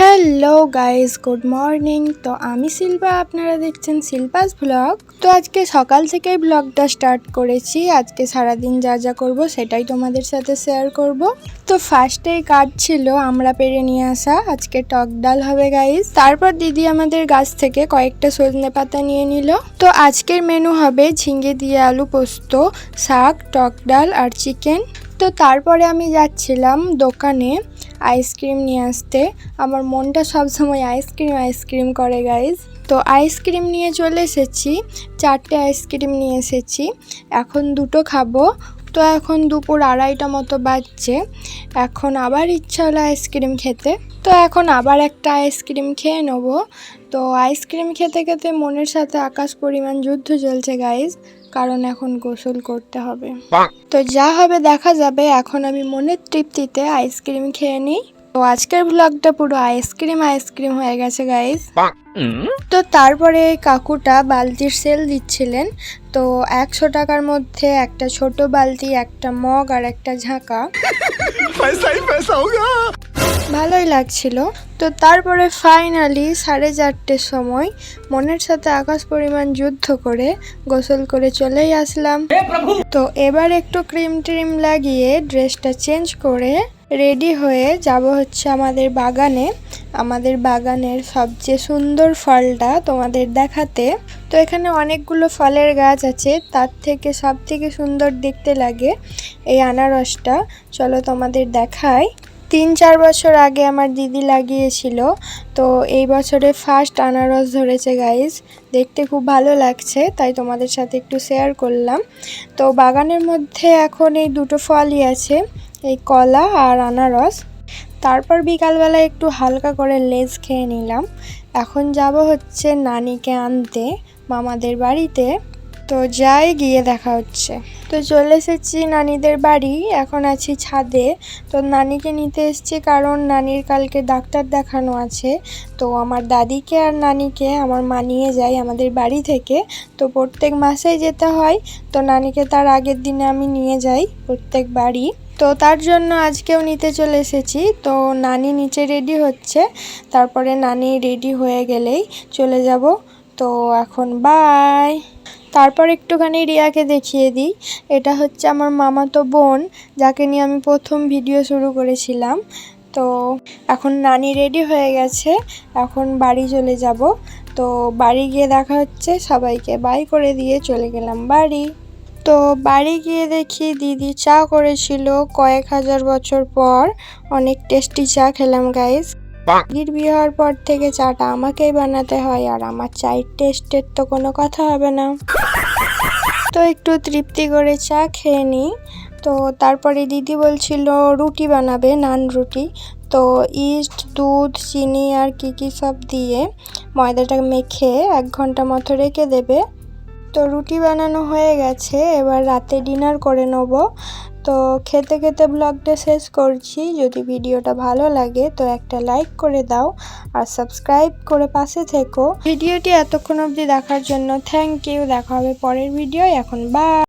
Hello guys, good morning. তো আমি শিল্পা, আপনারা দেখছেন শিল্পাস ব্লগ। তো আজকে সকাল থেকেই ব্লগটা স্টার্ট করেছি। আজকে সারাদিন যা যা করব সেটাই তোমাদের সাথে শেয়ার করব। তো ফার্স্টেই কাজ ছিল আমরা পেরে নিয়ে আসা। আজকে টক ডাল হবে গাইস। তারপর দিদি আমাদের গাছ থেকে কয়েকটা সজনে পাতা নিয়ে নিল। তো আজকের মেনু হবে ঝিঙ্গে দিয়ে আলু পোস্ত, শাক, টক ডাল আর চিকেন। তো তারপরে আমি যাচ্ছিলাম দোকানে। আইসক্রিম নিয়ে আসতে। আমার মনটা সবসময় আইসক্রিম আইসক্রিম করে গাইজ তো আইসক্রিম নিয়ে চলে এসেছি। চারটে আইসক্রিম নিয়ে এসেছি। এখন দুটো খাব। তো এখন দুপুর আড়াইটা মতো বাজছে। এখন আবার ইচ্ছা হলো আইসক্রিম খেতে। তো এখন আবার একটা আইসক্রিম খেয়ে নেব। তো আইসক্রিম খেতে খেতে মনের সাথে আকাশ পরিমাণ যুদ্ধ চলছে গাইজ কারণ এখন গোসল করতে হবে। তো যা হবে দেখা যাবে এখন আমি মনের তৃপ্তিতে আইসক্রিম খেয়ে নিই। তো আজকের ব্লগটা পুরো আইসক্রিম আইসক্রিম হয়ে গেছে গাইজ তো তারপরে কাকুটা বালতির সেল দিচ্ছিলেন। তো একশো টাকার মধ্যে একটা ছোট বালতি একটা মগ আর একটা ঝাঁকা। ভালোই লাগছিল। তো তারপরে ফাইনালি সাড়ে চারটের সময় মনের সাথে আকাশ পরিমাণ যুদ্ধ করে গোসল করে চলেই আসলাম। তো এবার একটু ক্রিম ট্রিম লাগিয়ে ড্রেসটা চেঞ্জ করে রেডি হয়ে যাব হচ্ছে আমাদের বাগানে। আমাদের বাগানের সবচেয়ে সুন্দর ফলটা তোমাদের দেখাতে। তো এখানে অনেকগুলো ফলের গাছ আছে তার থেকে সব থেকে সুন্দর দেখতে লাগে এই আনারসটা। চলো তোমাদের দেখাই। তিন, চার বছর আগে আমার দিদি লাগিয়েছিল। তো এই বছরে ফার্স্ট আনারস ধরেছে গাইজ দেখতে খুব ভালো লাগছে, তাই তোমাদের সাথে একটু শেয়ার করলাম। তো বাগানের মধ্যে এখন এই দুটো ফলই আছে, এই কলা আর আনারস। তারপর বিকালবেলা একটু হালকা করে লেজ খেয়ে নিলাম। এখন যাব হচ্ছে নানিকে আনতে, মামাদের বাড়িতে। তো যাই, গিয়ে দেখা হচ্ছে। তো চলে এসেছি নানিদের বাড়ি, এখন আছি ছাদে। তো নানিকে নিতে এসেছি কারণ নানির কালকে ডাক্তার দেখানো আছে। তো আমার দাদিকে আর নানিকে আমার মা নিয়ে যায় আমাদের বাড়ি থেকে। তো প্রত্যেক মাসেই যেতে হয়, তো নানিকে তার আগের দিনে আমি নিয়ে যাই প্রত্যেক বাড়ি। তো তার জন্য আজকেও নিতে চলে এসেছি। তো নানি নিচে রেডি হচ্ছে, তারপরে নানি রেডি হয়ে গেলেই চলে যাব। তো এখন বাই! তারপর একটুখানি রিয়াকে দেখিয়ে দিই। এটা হচ্ছে আমার মামাতো বোন, যাকে নিয়ে আমি প্রথম ভিডিও শুরু করেছিলাম। তো এখন নানি রেডি হয়ে গেছে, এখন বাড়ি চলে যাব। তো বাড়ি গিয়ে দেখা হচ্ছে, সবাইকে বাই করে দিয়ে চলে গেলাম বাড়ি। তো বাড়ি গিয়ে দেখি দিদি চা করেছিল কয়েক হাজার বছর পর। অনেক টেস্টি চা খেলাম গাইস দিদির বিয়ে হওয়ার পর থেকে চাটা আমাকেই বানাতে হয় আর আমার চায়ের টেস্টের তো কোনো কথা হবে না। তো একটু তৃপ্তি করে চা খেয়ে নিই। তো তারপরে দিদি বলছিল, রুটি বানাবে, নান রুটি। তো ইস্ট, দুধ, চিনি আর কি কি সব দিয়ে ময়দাটা মেখে এক ঘণ্টা মতো রেখে দেবে। তো রুটি বানানো হয়ে গেছে, এবার রাতে ডিনার করে নেব। তো খেতে খেতে ব্লগটা শেষ করছি। যদি ভিডিওটা ভালো লাগে তো একটা লাইক করে দাও আর সাবস্ক্রাইব করে পাশে থেকো। ভিডিওটি এতক্ষণ অবধি দেখার জন্য থ্যাংক ইউ। দেখা হবে পরের ভিডিও এখন বা